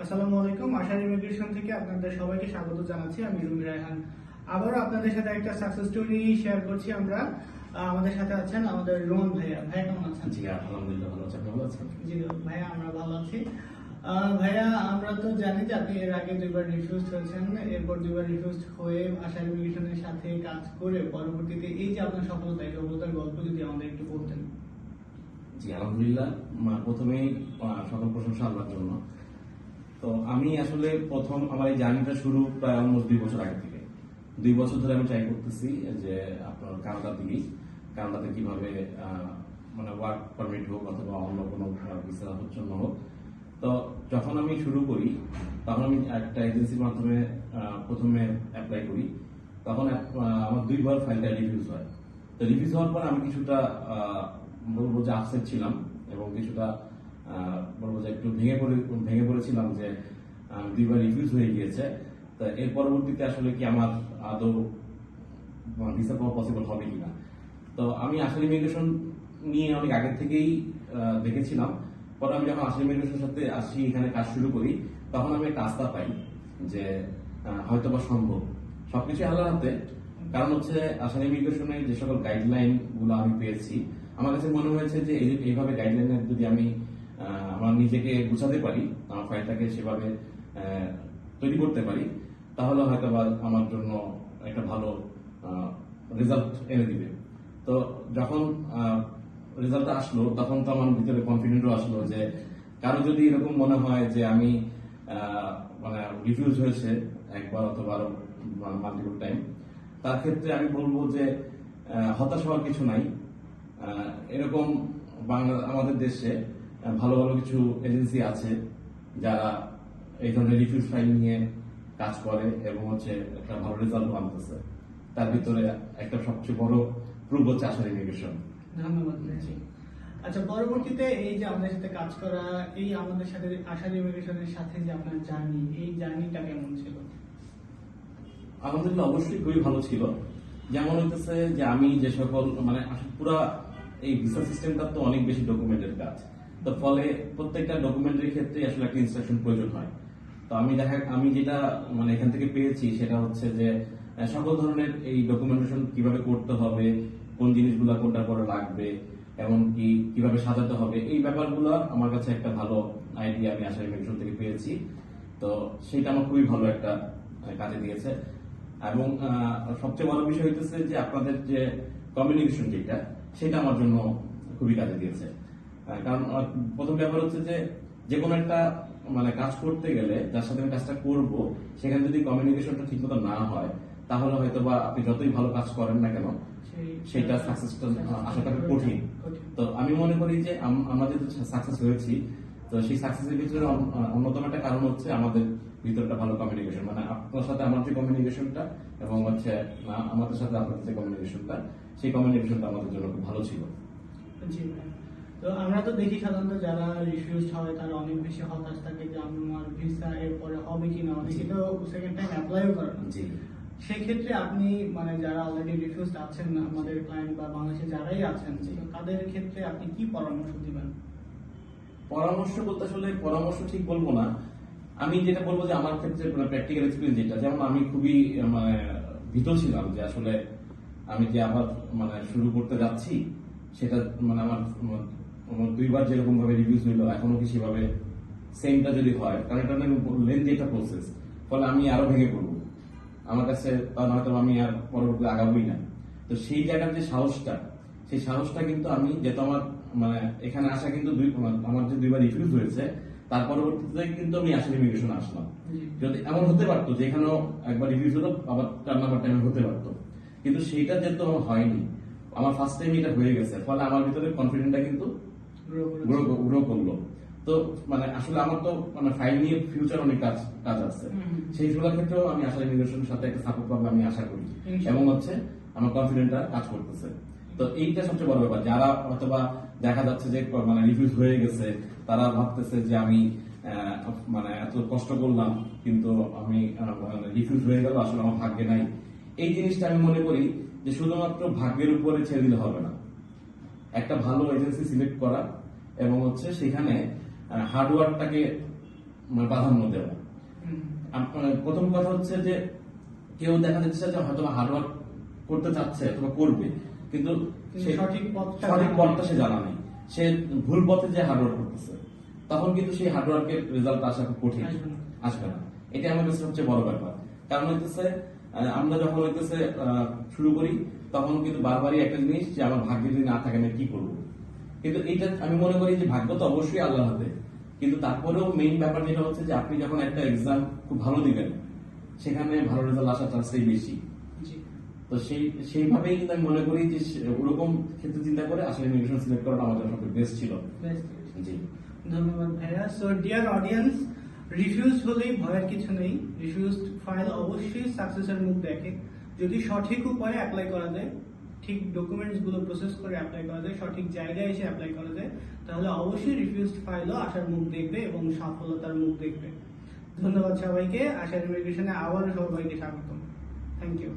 আসসালামু আলাইকুম আশার ইমিগ্রেশন থেকে আপনাদের সবাইকে স্বাগত জানাচ্ছি। আমি রুমি রায়হান। আবারও আপনাদের সাথে একটা সাকসেস স্টোরি শেয়ার করছি আমরা। আমাদের সাথে আছেন আমাদের রোহন ভাইয়া। ভাইয়া কেমন আছেন? জি আলহামদুলিল্লাহ ভালো আছি। আপনি ভালো আছেন? জি ভাইয়া আমরা ভালো আছি। ভাইয়া আমরা তো জানি যে আপনি এর আগে দুইবার রিফিউজ হয়েছেন। এরপর দুইবার রিফিউজ হয়ে আশার ইমিগ্রেশনের সাথে কাজ করে পরবর্তীতে এই যে আপনার সফলতা এই সফলতার গল্প যদি আমাদের একটু বলতেন। জি আলহামদুলিল্লাহ। মা, প্রথমেই সকল প্রশংসা আল্লাহর জন্য। তো আমি আসলে প্রথম আমার এই জার্নিটা শুরু প্রায় অলমোস্ট দুই বছর আগে থেকে। দুই বছর ধরে আমি ট্রাই করতেছি যে আপনার কানাডার দিকেই, কানাডাতে কীভাবে মানে ওয়ার্ক পারমিট হোক অথবা অন্য কোনো ভিসার জন্য হোক। তো যখন আমি শুরু করি, তখন আমি একটা এজেন্সির মাধ্যমে প্রথমে অ্যাপ্লাই করি। তখন আমার দুইবার ফাইলটা রিভিউজ হয়। তো রিভিউজ হওয়ার পর আমি কিছুটা বলব যে আপসেট ছিলাম এবং কিছুটা বলব যে একটু ভেঙে পড়ে, ভেঙে পড়েছিলাম যে দুইবার রিভিউজ হয়ে গিয়েছে। তো এর পরবর্তীতে আসলে কি আমার আদৌ ভিসা পাওয়া পসিবল হবে কিনা? তো আমি আসলে ইমিগ্রেশন নিয়ে অনেক আগে থেকেই দেখেছিলাম। পরে আমি যখন আসলে ইমিগ্রেশনের সাথে আসি, এখানে কাজ শুরু করি, তখন আমি একটা আস্থা পাই যে হয়তো বা সম্ভব। সবকিছু আল্লাহর হাতে। কারণ হচ্ছে আসাম ইমিগ্রেশনের যে সকল গাইডলাইনগুলো আমি পেয়েছি, আমার কাছে মনে হয়েছে যে এইভাবে গাইডলাইনের যদি আমি আমার নিজেকে গুছাতে পারি, আমার ফাইলটাকে সেভাবে তৈরি করতে পারি, তাহলে হয়তো বা আমার জন্য একটা ভালো রেজাল্ট এনে দিবে। তো যখন রেজাল্টটা আসলো, তখন তো আমার ভিতরে কনফিডেন্টও আসলো যে কারও যদি এরকম মনে হয় যে আমি মানে রিফিউজ হয়েছে একবার অথবা মাল্টিপল টাইম তার ক্ষেত্রে আমি বলব যে হতাশ হওয়ার কিছু নাই। এরকম বাংলা আমাদের দেশে ভালো ভালো কিছু এজেন্সি আছে যারা এই ধরনের রিফিউজ ফাইল নিয়ে কাজ করে এবং হচ্ছে একটা ভালো রেজাল্ট আনতেছে তার ভিতরে একটা সবচেয়ে বড় প্রুফ হচ্ছে আসার ইমিগ্রেশন ধন্যবাদ আচ্ছা পরবর্তীতে এই যে আমাদের সাথে কাজ করা এই আমাদের সাথে আশার ইমিগ্রেশনের সাথে যে আপনার জার্নি এই জার্নিটা কেমন ছিল? আলহামদুলিল্লাহ অবশ্যই খুবই ভালো ছিল। যেমন হইতেছে যে আমি যে সকল মানে পুরা এই ভিসা সিস্টেমটা তো অনেক বেশি ডকুমেন্টের কাজ। তো ফলে প্রত্যেকটা ডকুমেন্টের ক্ষেত্রে আসলে একটা ইনস্ট্রাকশন প্রয়োজন হয়। তো আমি দেখা, আমি যেটা মানে এখান থেকে পেয়েছি সেটা হচ্ছে যে সকল ধরনের এই ডকুমেন্টেশন কীভাবে করতে হবে, কোন জিনিসগুলো কোনটা করে লাগবে এমনকি কীভাবে সাজাতে হবে, এই ব্যাপারগুলো আমার কাছে একটা ভালো আইডিয়া আমি আশা ইমিগ্রেশন থেকে পেয়েছি। তো সেটা আমার খুবই ভালো একটা কাজে দিয়েছে। এবং সবচেয়ে ভালো বিষয় হইতেছে যে আপনাদের যে কমিউনিকেশন যেটা, সেটা আমার জন্য খুবই কাজে দিয়েছে। কারণ প্রথম ব্যাপার হচ্ছে যে যে কোনো একটা মানে কাজ করতে গেলে যার সাথে আমি কাজটা করব সেখানে যদি কমিউনিকেশনটা ঠিকমতো না হয় তাহলে হয়তো বা আপনি যতই ভালো কাজ করেন না কেন সেটা সাকসেসটা আসাটা কঠিন কঠিন। তো আমি মনে করি যে আম- আমরা যেহেতু সাকসেস হয়েছি তো সেই সাকসেসের ভিতরে অন্যতম একটা কারণ হচ্ছে আমাদের ভিতরটা ভালো কমিউনিকেশন মানে আপনার সাথে আমার যে কমিউনিকেশনটা এবং হচ্ছে আমাদের সাথে আপনাদের যে কমিউনিকেশনটা সেই কমিউনিকেশনটা আমাদের জন্য খুব ভালো ছিল জি। তো আমরা তো দেখি সাধারণত যারা রিফিউজ হয় তারা অনেক বেশি হতাশ থাকে যে আমার ভিসা এরপরে হবে কিনা? অনেকে তো সেকেন্ড টাইম অ্যাপ্লাইও করে না। জি। সেই ক্ষেত্রে আপনি মানে যারা অলরেডি রিফিউজ আছেন আমাদের ক্লায়েন্ট বা বাংলাদেশে যারাই আছেন তাদের ক্ষেত্রে আপনি কি পরামর্শ দিবেন? পরামর্শ বলতে আসলে পরামর্শ ঠিক বলব না। আমি যেটা বলব যে আমার ক্ষেত্রে প্র্যাকটিক্যাল এক্সপিরিয়েন্স যেটা যেমন আমি খুবই মানে ভীত ছিলাম যে আসলে আমি যে আবার মানে শুরু করতে যাচ্ছি সেটা মানে আমার দুইবার যেরকম ভাবে রিভিউজ হইল এখনও কি সেভাবে সেমটা যদি হয় কারণ এটা লেন্দি একটা প্রসেস ফলে আমি আরও ভেঙে পড়ব। আমার কাছে হয়তো আমি আর পরবর্তী আগাবোই না। তো সেই জায়গার যে সাহসটা সেই সাহসটা কিন্তু আমি যেহেতু আমার মানে এখানে আসা কিন্তু দুই আমার যে দুইবার রিফিউজ হয়েছে তার পরবর্তীতে কিন্তু আমি আসলে ইমিগ্রেশন আসলাম। যদি এমন হতে পারতো যে এখানেও একবার রিফিউজ হলো আবার চার নাম্বার টাইমে হতে পারতো। কিন্তু সেইটা যেহেতু আমার হয়নি আমার ফার্স্ট টাইম এটা হয়ে গেছে ফলে আমার ভিতরে কনফিডেন্টটা কিন্তু। গ্রো করল। তো মানে আসলে আমার তো মানে ফাইল নিয়ে ফিউচার অনেক কাজ কাজ আছে। সেইগুলোর ক্ষেত্রেও আমি আশা ইমিগ্রেশনের সাথে একটা সাপোর্ট পাবো আমি আশা করি। এবং হচ্ছে আমার কনফিডেন্টটা কাজ করতেছে। তো এইটা সবচেয়ে বড় ব্যাপার। যারা অথবা দেখা যাচ্ছে যে মানে রিফিউজ হয়ে গেছে তারা ভাবতেছে যে আমি আহ, মানে এত কষ্ট করলাম কিন্তু আমি রিফিউজ হয়ে গেল আসলে আমার ভাগ্যে নাই। এই জিনিসটা আমি মনে করি যে শুধুমাত্র ভাগ্যের উপরে ছেড়ে দিলে হবে না। একটা ভালো এজেন্সি সিলেক্ট করা এবং হচ্ছে সেখানে হার্ডওয়ার্কটাকে মানে প্রাধান্য দেওয়া। মানে প্রথম কথা হচ্ছে যে কেউ দেখা যাচ্ছে যে হয়তো হার্ডওয়ার্ক করতে চাচ্ছে অথবা করবে কিন্তু সঠিক পথটা সে জানা নেই। সে ভুল পথে যে হার্ডওয়ার্ক করতেছে তখন কিন্তু সেই হার্ডওয়ার্কের রেজাল্ট আসা খুব কঠিন আসবে না। এটা আমার কাছে সবচেয়ে বড় ব্যাপার। কারণ আহ, আমরা যখন হইতেছে শুরু করি তখন কিন্তু বারবারই একটা জিনিস যে আমার ভাগ্য যদি না থাকে আমি কি করব? কিন্তু এইটা আমি মনে করি যে ভাগ্য তো অবশ্যই আল্লাহ হাতে। কিন্তু তারপরেও মেইন ব্যাপার যেটা হচ্ছে যে আপনি যখন একটা এক্সাম খুব ভালো দিবেন সেখানে ভালো রেজাল্ট আসার চান্সটাই বেশি। তো সেই সেইভাবেই কিন্তু আমি মনে করি যে ওরকম ক্ষেত্রে চিন্তা করে আসলে ইমিগ্রেশন সিলেক্ট করাটা আমার জন্য সবচেয়ে বেস্ট ছিল। জি। ধন্যবাদ ভাইয়া। সো ডিয়ার অডিয়েন্স রিফিউজ হলেই ভয়ের কিছু নেই। রিফিউজড ফাইল অবশ্যই সাকসেসের মুখ দেখে। যদি সঠিক উপায়ে অ্যাপ্লাই করা যায়, ঠিক ডকুমেন্টসগুলো প্রসেস করে অ্যাপ্লাই করা যায়, সঠিক জায়গায় এসে অ্যাপ্লাই করা যায়, তাহলে অবশ্যই রিফিউজড ফাইলও আসার মুখ দেখবে এবং সফলতার মুখ দেখবে। ধন্যবাদ সবাইকে। আশা ইমিগ্রেশনে আবারও সবাইকে স্বাগতম। Thank you